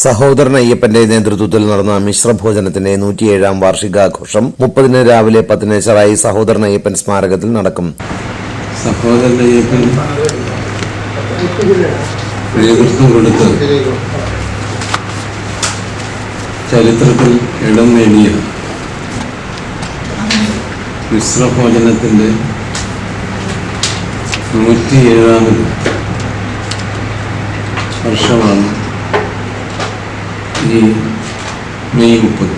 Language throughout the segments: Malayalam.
സഹോദരൻ അയ്യപ്പന്റെ നേതൃത്വത്തിൽ നടന്ന മിശ്രഭോജനത്തിന്റെ നൂറ്റിയേഴാം വാർഷികാഘോഷം മുപ്പതിന് രാവിലെ പത്തിന് ചെറായി സഹോദരൻ അയ്യപ്പൻ സ്മാരകത്തിൽ നടക്കും. സഹോദരനയ്യപ്പൻ നേതൃത്വം കൊടുത്ത് ചരിത്രത്തിൽ ഇടം നേടിയ മിശ്രഭോജനത്തിന്റെ നൂറ്റിയേഴാമത് വർഷമാണ് ഈ മെയ് മുപ്പത്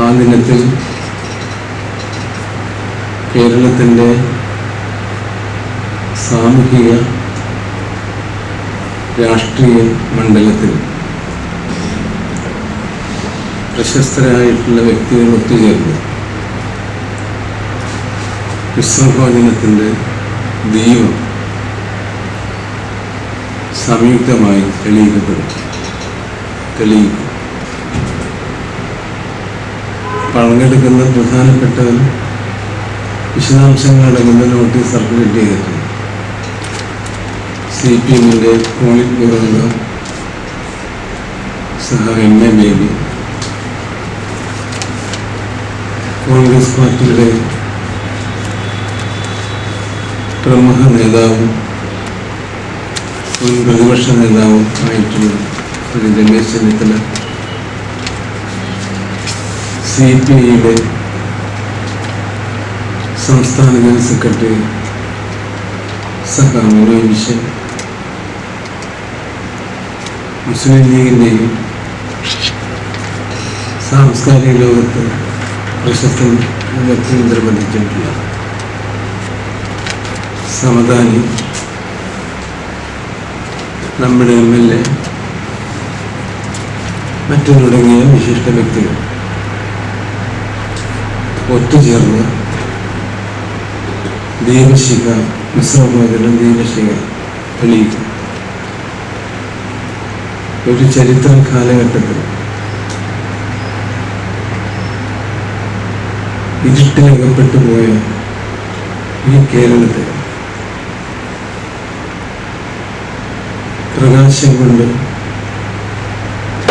ആ ദിനത്തിൽ കേരളത്തിന്റെ സാമൂഹിക രാഷ്ട്രീയ മണ്ഡലത്തിൽ പ്രശസ്തരായിട്ടുള്ള വ്യക്തികൾ ഒത്തുചേർന്ന് വിശ്രഭോജനത്തിന്റെ ദീപം സംയുക്തമായി തെളിയിക്കപ്പെടും. തെളിയിക്കും. പങ്കെടുക്കുന്ന പ്രധാനപ്പെട്ട വിശദാംശങ്ങൾ അടങ്ങുന്ന നോട്ടീസ് സർക്കുലേറ്റ് ചെയ്തിട്ടുണ്ട്. സി പി എമ്മിന്റെ പോളിറ്റ് ബ്യൂറോ അംഗം സഹ എം എ ബേബി കോൺഗ്രസ് പാർട്ടിയുടെ പ്രമുഖ നേതാവും മുൻ പ്രതിപക്ഷ നേതാവും ആയിട്ടുള്ള ശ്രീ രമേശ് ചെന്നിത്തല സി പി ഐയുടെ സംസ്ഥാന ജനറൽ സെക്രട്ടറി സഹ മനോജ് വിശ്വൻ മുസ്ലിം ലീഗിന്റെയും സാംസ്കാരിക ലോകത്ത് പ്രശസ്ത വ്യക്തിമുദ്ര നിർബന്ധിച്ചിട്ടുള്ള സമദാനി നമ്മുടെ എം എൽ എ മറ്റു തുടങ്ങിയ വിശിഷ്ട വ്യക്തികൾ ഒത്തുചേർന്ന് ദീപശിഖ മിശ്രഭോജനം ദീപശിഖ തെളിയിക്കും. ഒരു ചരിത്ര കാലഘട്ടത്തിൽ ഇരുട്ടിലകപ്പെട്ടു പോയ ഈ കേരളത്തെ പ്രകാശം കൊണ്ട്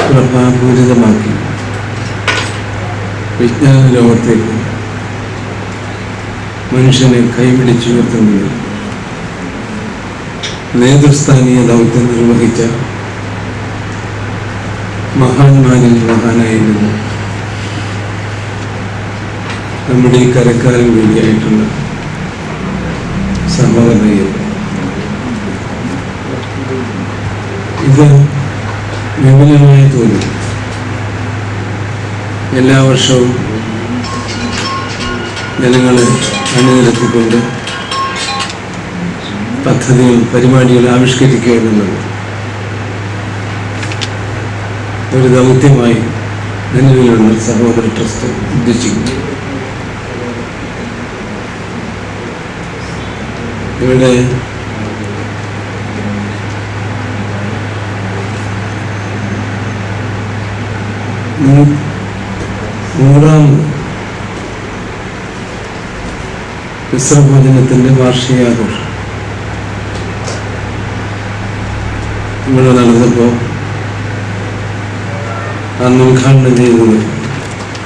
പ്രഭാപൂരിതമാക്കി വിജ്ഞാന ലോകത്തേക്ക് മനുഷ്യനെ കൈപിടിച്ചുയർത്തുന്നത് നേതൃസ്ഥാനീയ ദൗത്യം നിർവഹിച്ച മഹാന്മാരിൽ മഹാനായിരുന്നു. നമ്മുടെ ഈ കരക്കാരൻ കൂടിയായിട്ടുള്ള സഹോദരയ്യപ്പൻ ഇത് വിപുലമായി തോന്നി. എല്ലാ വർഷവും ജനങ്ങളെ അണിനിരത്തിക്കൊണ്ട് പദ്ധതികൾ പരിപാടികൾ ആവിഷ്കരിക്കുക എന്നുള്ളത് ഒരു ദൗത്യമായി നിലവിലുള്ള സഹോദര ട്രസ്റ്റ് ഉദ്ദേശിക്കുന്നു. ഇവിടെ നൂറാമത് മിശ്രഭോജനത്തിന്റെ വാർഷികാഘോഷം ഇവിടെ നടന്നപ്പോൾ അന്ന് ഉദ്ഘാടനം ചെയ്തത്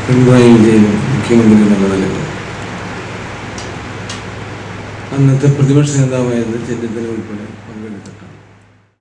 പിണറായി വിജയൻ മുഖ്യമന്ത്രി എന്നുള്ള അന്നത്തെ പ്രതിപക്ഷ നേതാവായിരുന്ന ചെന്നിത്തല ഉൾപ്പെടെ പങ്കെടുത്തിട്ടാണ്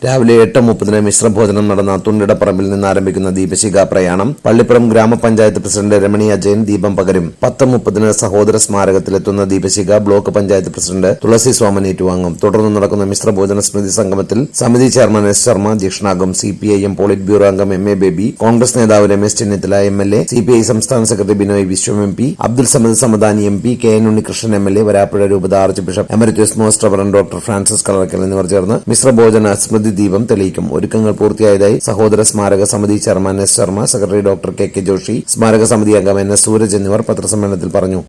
രാവിലെ എട്ട് മുപ്പതിന് മിശ്രഭോജനം നടന്ന തുണ്ടിടപ്പറമ്പിൽ നിന്ന് ആരംഭിക്കുന്ന ദീപശിഖ പ്രയാണം പള്ളിപ്പുറം ഗ്രാമപഞ്ചായത്ത് പ്രസിഡന്റ് രമണി അജയൻ ദീപം പകരും. പത്ത് മുപ്പതിന് സഹോദര സ്മാരകത്തിലെത്തുന്ന ദീപശിഖ ബ്ലോക്ക് പഞ്ചായത്ത് പ്രസിഡന്റ് തുളസി സോമൻ ഏറ്റുവാങ്ങും. തുടർന്ന് നടക്കുന്ന മിശ്രഭോജന സ്മൃതി സംഗമത്തിൽ സമിതി chairman S Sharma അധ്യക്ഷനാകും C P I M polit bureau അംഗം എം എ ബേബി കോൺഗ്രസ് നേതാവ് Ramesh Chennithala M L A C P I സംസ്ഥാന secretary Binoy Viswam M P Abdul Samad Samadani M P K N Unnikrishnan M L A Varapuzha രൂപത archbishop emeritus most reverend doctor Francis Kallarakkal എന്നിവർ ചേർന്ന് മിശ്രഭോജന സ്മൃതി ദീപം തെളിയിക്കും. ഒരുക്കങ്ങൾ പൂർത്തിയായതായി സഹോദര സ്മാരക സമിതി chairman S Sharma secretary doctor K K Joshi സ്മാരക സമിതി അംഗം എൻ എസ് സൂരജ് എന്നിവർ പത്രസമ്മേളനത്തിൽ പറഞ്ഞു.